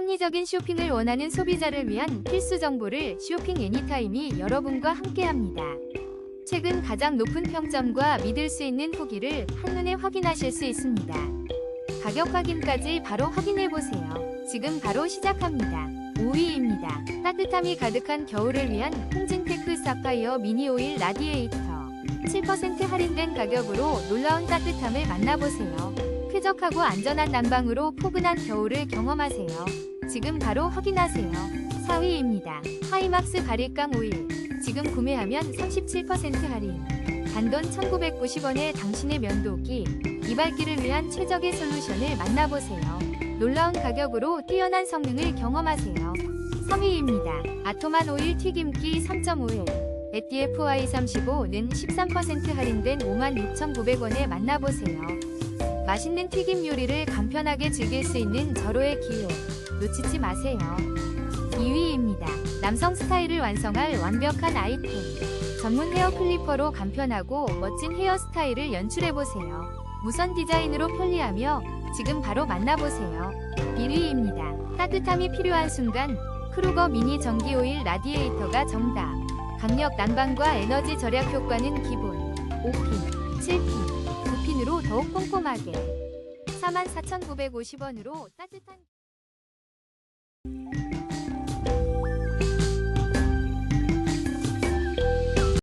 합리적인 쇼핑을 원하는 소비자를 위한 필수 정보를 쇼핑 애니타임이 여러분과 함께합니다. 최근 가장 높은 평점과 믿을 수 있는 후기를 한눈에 확인하실 수 있습니다. 가격 확인까지 바로 확인해 보세요. 지금 바로 시작합니다. 5위입니다. 따뜻함이 가득한 겨울을 위한 홍진테크 사파이어 미니 오일 라디에이터. 7% 할인된 가격으로 놀라운 따뜻함을 만나보세요. 쾌적하고 안전한 난방으로 포근한 겨울을 경험하세요. 지금 바로 확인하세요. 4위입니다. 하이막스 바리깡 오일. 지금 구매하면 37% 할인. 단돈 1990원에 당신의 면도기, 이발기를 위한 최적의 솔루션을 만나보세요. 놀라운 가격으로 뛰어난 성능을 경험하세요. 3위입니다. 아토만 오일 튀김기 3.5일. ATFY35는 13% 할인된 56,900원에 만나보세요. 맛있는 튀김 요리를 간편하게 즐길 수 있는 절호의 기회. 놓치지 마세요. 2위입니다. 남성 스타일을 완성할 완벽한 아이템. 전문 헤어 클리퍼로 간편하고 멋진 헤어스타일을 연출해보세요. 무선 디자인으로 편리하며 지금 바로 만나보세요. 1위입니다. 따뜻함이 필요한 순간 크루거 미니 전기 오일 라디에이터가 정답. 강력 난방과 에너지 절약 효과는 기본. 5핀, 7핀, 9핀으로 더욱 꼼꼼하게. 44,950원으로 따뜻한 Thank you.